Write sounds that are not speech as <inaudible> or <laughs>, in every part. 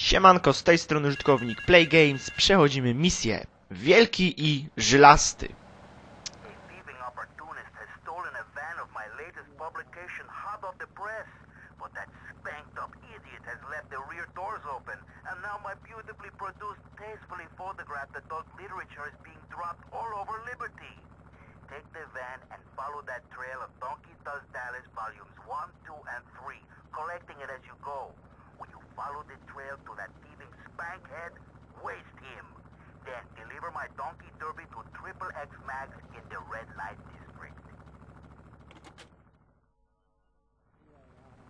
Siemanko, z tej strony użytkownik Play Games. Przechodzimy misję. Wielki i żylasty. Take the van and follow that trail of Donkey Does Dallas volumes 1, 2, and 3, collecting it as you go. Follow the trail to that thieving spankhead, waste him. Then deliver my Donkey Derby to Triple X Max in the Red Light District.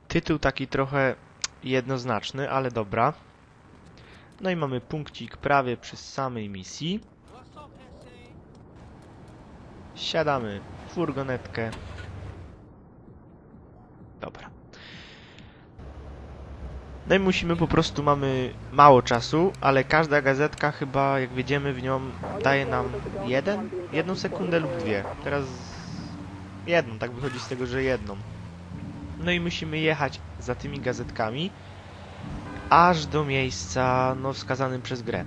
Tytuł taki trochę jednoznaczny, ale dobra. No i mamy punkcik prawie przy samej misji. Siadamy w furgonetkę. Dobra. No i musimy po prostu, mamy mało czasu, ale każda gazetka chyba, jak wjedziemy w nią, daje nam jeden, jedną sekundę lub dwie. Teraz jedną, tak wychodzi z tego, że jedną. No i musimy jechać za tymi gazetkami aż do miejsca no, wskazanym przez grę.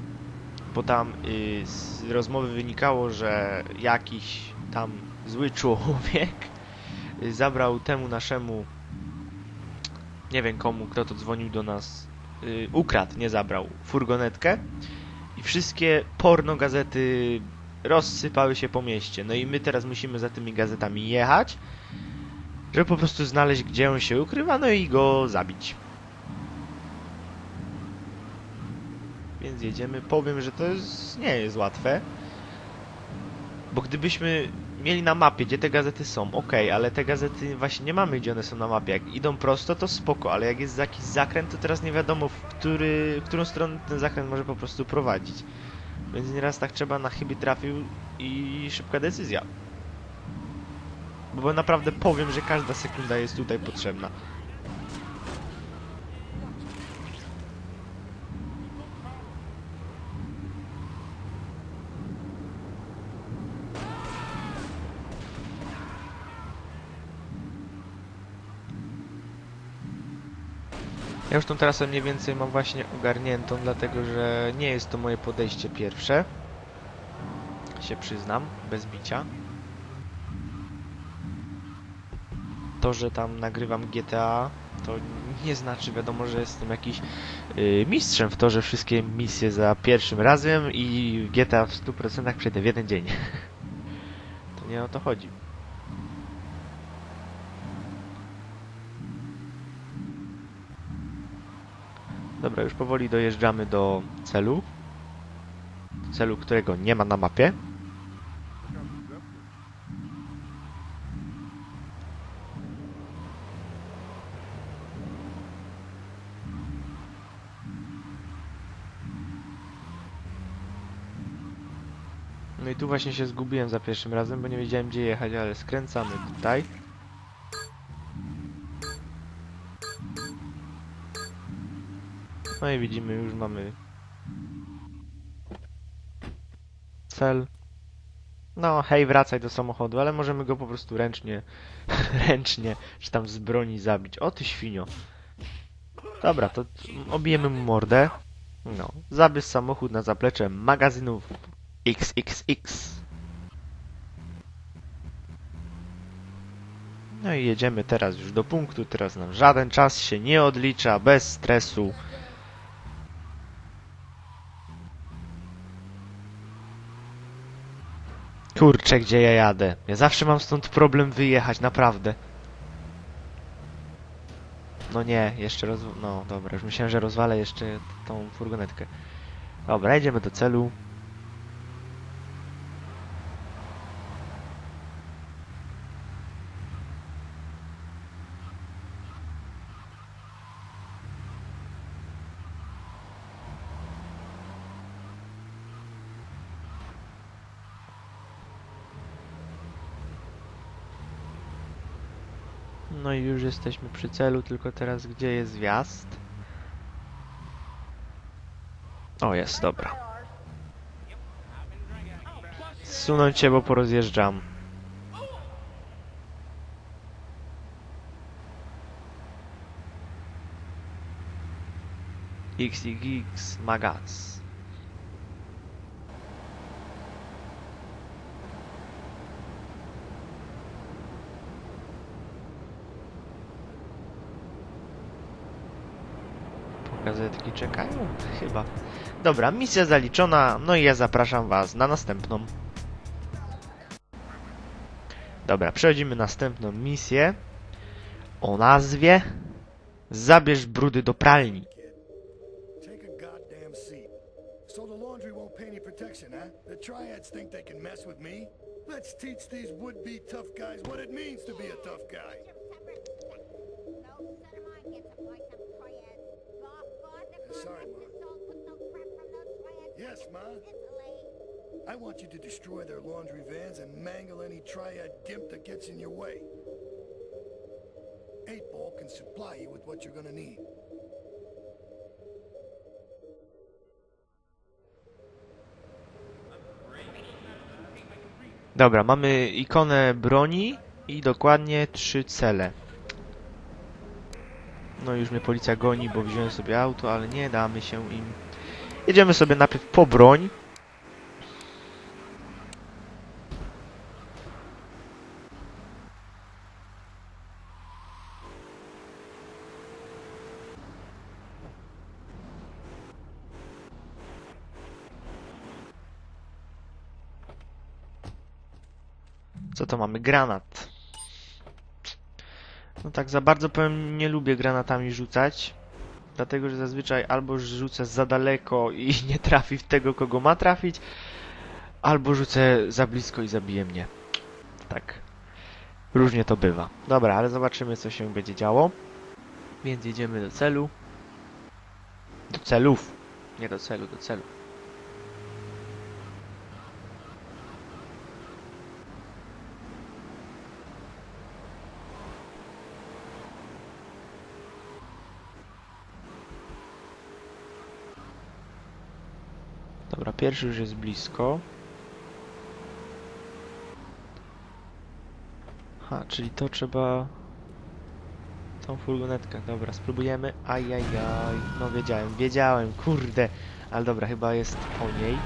Bo tam y, z rozmowy wynikało, że jakiś tam zły człowiek y, zabrał temu naszemu nie wiem komu, kto to dzwonił do nas, y, ukradł, nie zabrał, furgonetkę i wszystkie porno gazety rozsypały się po mieście. No i my teraz musimy za tymi gazetami jechać żeby po prostu znaleźć, gdzie on się ukrywa, no i go zabić. Więc jedziemy. Powiem, że to jest, nie jest łatwe. Bo gdybyśmy mieli na mapie, gdzie te gazety są, ok, ale te gazety właśnie nie mamy, gdzie one są na mapie. Jak idą prosto, to spoko, ale jak jest jakiś zakręt, to teraz nie wiadomo, w, który, w którą stronę ten zakręt może po prostu prowadzić. Więc nieraz tak trzeba na chyby trafił i szybka decyzja. Bo naprawdę powiem, że każda sekunda jest tutaj potrzebna. Ja już tą trasę mniej więcej mam właśnie ogarniętą, dlatego że nie jest to moje podejście pierwsze. Się przyznam, bez bicia. to, że tam nagrywam GTA, to nie znaczy wiadomo, że jestem jakiś yy, mistrzem w to, że wszystkie misje za pierwszym razem i GTA w 100% przejdę w jeden dzień. <laughs> to nie o to chodzi. Dobra, już powoli dojeżdżamy do celu. Celu, którego nie ma na mapie. No i tu właśnie się zgubiłem za pierwszym razem, bo nie wiedziałem gdzie jechać, ale skręcamy tutaj. No i widzimy, już mamy cel. No, hej, wracaj do samochodu, ale możemy go po prostu ręcznie, <laughs> ręcznie, czy tam z broni zabić. O ty świnio. Dobra, to obijemy mu mordę. No, zabierz samochód na zaplecze magazynów XXX. No i jedziemy teraz już do punktu, teraz nam żaden czas się nie odlicza, bez stresu. Kurczę, gdzie ja jadę? Ja zawsze mam stąd problem wyjechać, naprawdę. No nie, jeszcze roz... No dobra, już myślałem, że rozwalę jeszcze tą furgonetkę. Dobra, jedziemy do celu. No i już jesteśmy przy celu, tylko teraz gdzie jest wjazd? O, jest, dobra. Zsunąć się, bo porozjeżdżam. XXX Magaz. Po gazetki czekają? Chyba. Dobra, misja zaliczona, no i ja zapraszam Was na następną. Dobra, przechodzimy na następną misję o nazwie Zabierz brudy do pralni. So the laundry won't pay any protection, huh? The triads think they can mess with me? Let's teach these would-be tough guys what it means to be a tough guy. Ma. I want you to destroy their laundry vans and mangle any triad gimp that gets in your way. Eight Ball can supply you with what you're gonna need. Dobra, mamy ikonę broni i dokładnie trzy cele. No już mnie policja goni, bo wziąłem sobie auto, ale nie damy się im. Jedziemy sobie najpierw po broń. Co to mamy? Granat. No tak za bardzo powiem, nie lubię granatami rzucać. Dlatego, że zazwyczaj albo rzucę za daleko i <laughs> nie trafi w tego, kogo ma trafić, albo rzucę za blisko i zabije mnie. Tak. Różnie to bywa. Dobra, ale zobaczymy, co się będzie działo. Więc jedziemy do celu. Do celów. Nie do celu, do celu. Dobra, pierwszy już jest blisko. Ha, czyli to trzeba... Tą furgonetkę. Dobra, spróbujemy. Ajajaj. No wiedziałem, wiedziałem, kurde. Ale dobra, chyba jest po niej.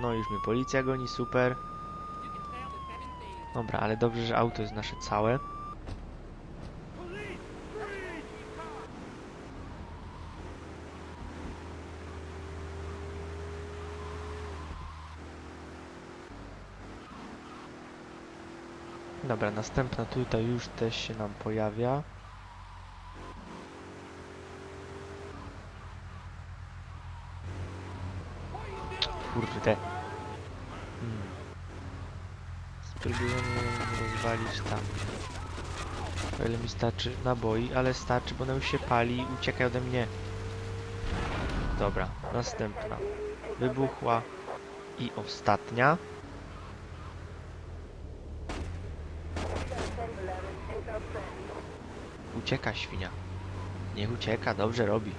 No już mnie policja goni, super. Dobra, ale dobrze, że auto jest nasze całe. Dobra, następna tutaj już też się nam pojawia. Kurde. Hmm. Spróbujemy rozwalić tam. O ile mi starczy naboi, ale starczy, bo ona już się pali. Uciekaj ode mnie. Dobra, następna. Wybuchła. I ostatnia. Ucieka świnia. Niech ucieka, dobrze robi.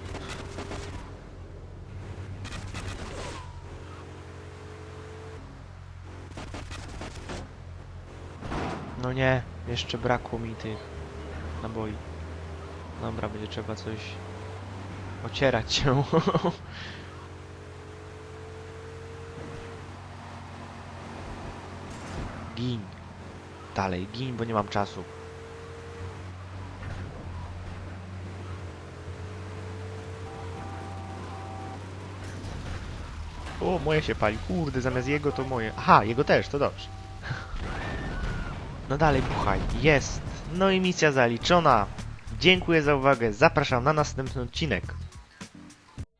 No nie, jeszcze brakło mi tych naboi. Dobra, będzie trzeba coś ocierać się. <laughs> Gin. Dalej, gin, bo nie mam czasu. O, moje się pali. Kurde, zamiast jego to moje. Aha, jego też, to dobrze. No dalej, buchaj. Jest. No i misja zaliczona. Dziękuję za uwagę. Zapraszam na następny odcinek.